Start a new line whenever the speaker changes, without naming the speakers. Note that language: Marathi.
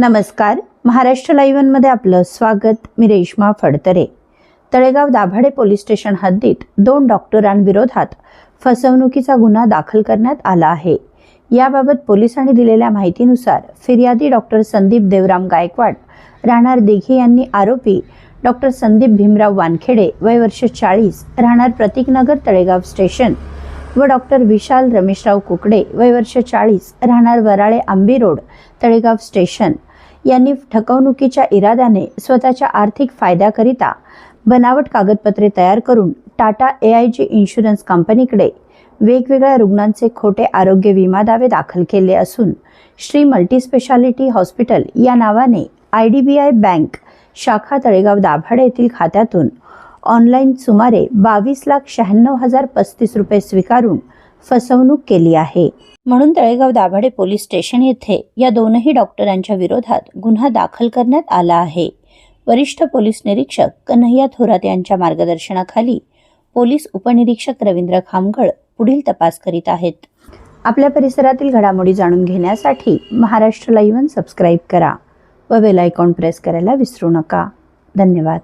नमस्कार. महाराष्ट्र लाईव्हमध्ये आपलं स्वागत. मी रेश्मा फडतरे. तळेगाव दाभाडे पोलीस स्टेशन हद्दीत दोन डॉक्टरांविरोधात फसवणुकीचा गुन्हा दाखल करण्यात आला आहे. याबाबत पोलिसांनी दिलेल्या माहितीनुसार फिर्यादी डॉक्टर संदीप देवराम गायकवाड राहणार दिघे यांनी आरोपी डॉक्टर संदीप भीमराव वानखेडे वय वर्ष चाळीस राहणार प्रतीकनगर तळेगाव स्टेशन व डॉक्टर विशाल रमेशराव कुकडे वय वर्ष चाळीस राहणार वराळे आंबी रोड तळेगाव स्टेशन. यांनी ठकवणुकीच्या इराद्याने स्वतःच्या आर्थिक फायद्याकरिता बनावट कागदपत्रे तयार करून Tata A I G insurance कंपनीकडे वेगवेगळ्या रुग्णांचे खोटे आरोग्य विमा दावे दाखल केले असून श्री मल्टीस्पेशालिटी हॉस्पिटल या नावाने I D B I bank शाखा तळेगाव दाभाडे येथील खात्यातून ऑनलाईन सुमारे बावीस लाख शहाण्णव हजार पस्तीस रुपये स्वीकारून फसवणूक केली आहे. म्हणून तळेगाव दाभाडे पोलीस स्टेशन येथे या दोनही डॉक्टरांच्या विरोधात गुन्हा दाखल करण्यात आला आहे. वरिष्ठ पोलीस निरीक्षक कन्हैया थोरात यांच्या मार्गदर्शनाखाली पोलीस उपनिरीक्षक रवींद्र खामगळ पुढील तपास करीत आहेत. आपल्या परिसरातील घडामोडी जाणून घेण्यासाठी महाराष्ट्र लाईव्हन सबस्क्राईब करा व बेल आयकॉन प्रेस करायला विसरू नका. धन्यवाद.